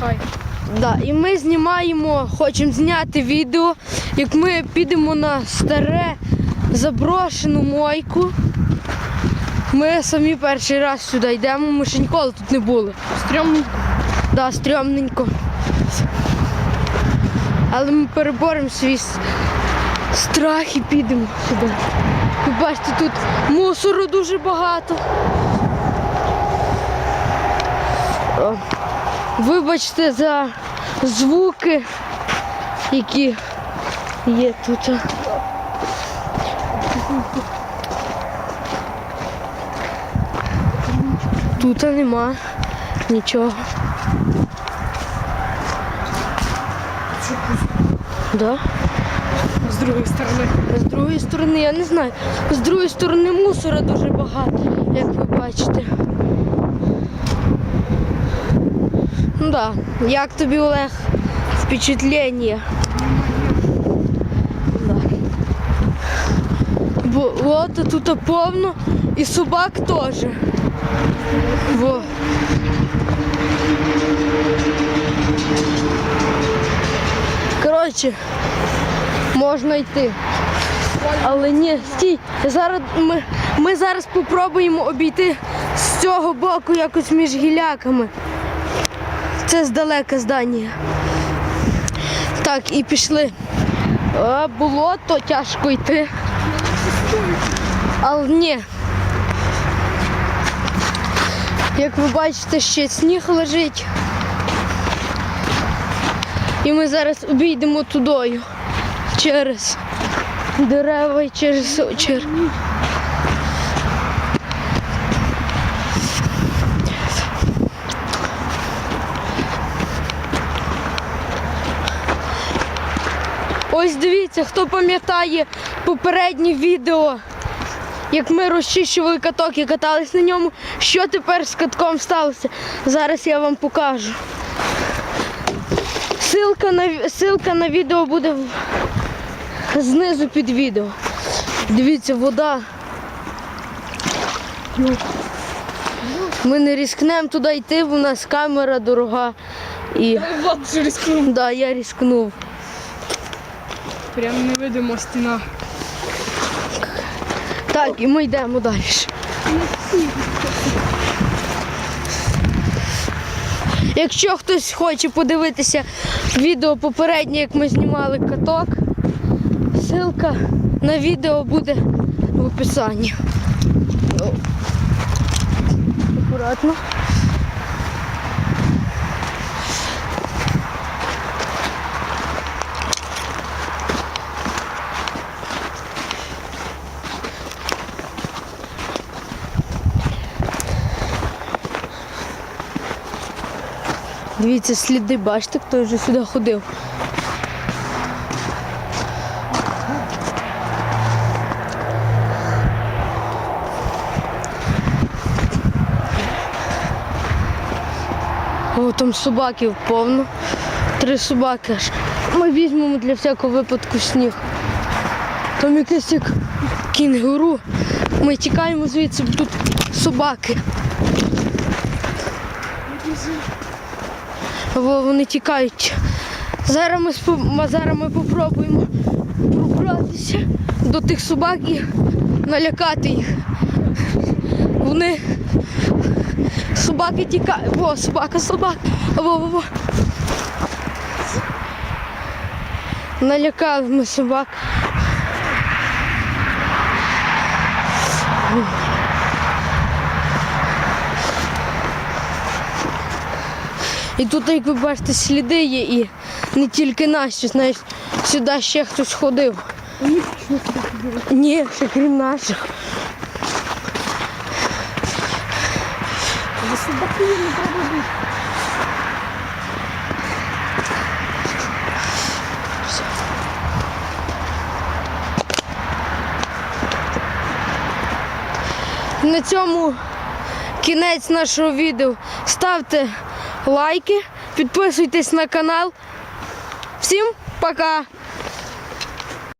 Хай. Да, і ми знімаємо, хочемо зняти відео, як ми підемо на старе заброшену мойку. Ми самі перший раз сюди йдемо, ми ще ніколи тут не були. Стрьомненько. Да, стрьомненько. Але ми переборемо свій страх і підемо сюди. Ви бачите, тут мусору дуже багато. Вибачте за звуки, які є тут. Тут нема нічого. Да? З другої сторони. З другої сторони, я не знаю. З другої сторони мусора дуже багато, як ви бачите. Ну да. Як тобі, Олег, впечатлення? Да. Бо от тут повно і собак теж. Во. Коротше, можна йти. Але ні, стій. Зараз ми, ми зараз спробуємо обійти з цього боку якось між гіляками. Це здалека здання. Так, і пішли. А, болото тяжко йти. Але ні. Як ви бачите, ще сніг лежить. І ми зараз обійдемо тудою через дерева і через очер. Ось дивіться, хто пам'ятає попереднє відео, як ми розчищували каток і катались на ньому. Що тепер з катком сталося? Зараз я вам покажу. Силка на, силка на відео буде в- знизу під відео. Дивіться, вода. Ми не ризикнемо туди йти, бо у нас камера дорога. І да, я ризикнув. Прям невидима стіна. Так, і ми йдемо далі. Якщо хтось хоче подивитися відео попереднє, як ми знімали каток, ссылка на відео буде в описанні. Акуратно. Дивіться, сліди, бачите, хто вже сюди ходив. О, там собаків повно. Три собаки аж. Ми візьмемо для всякого випадку сніг. Там якесь як кінгуру. Ми тікаємо звідси, бо тут собаки. Во, вони тікають. Зараз ми, зараз ми попробуємо пробратися до тих собак і налякати їх. Вони собаки тікають. Во, собака, собака. Во, во, во. Налякали ми собак. І тут, як ви бачите, сліди є і не тільки наші, знаєш, сюди ще хтось ходив. Ні, ще крім наших. На цьому кінець нашого відео. Ставте лайки, підписуйтесь на канал. Всім пока!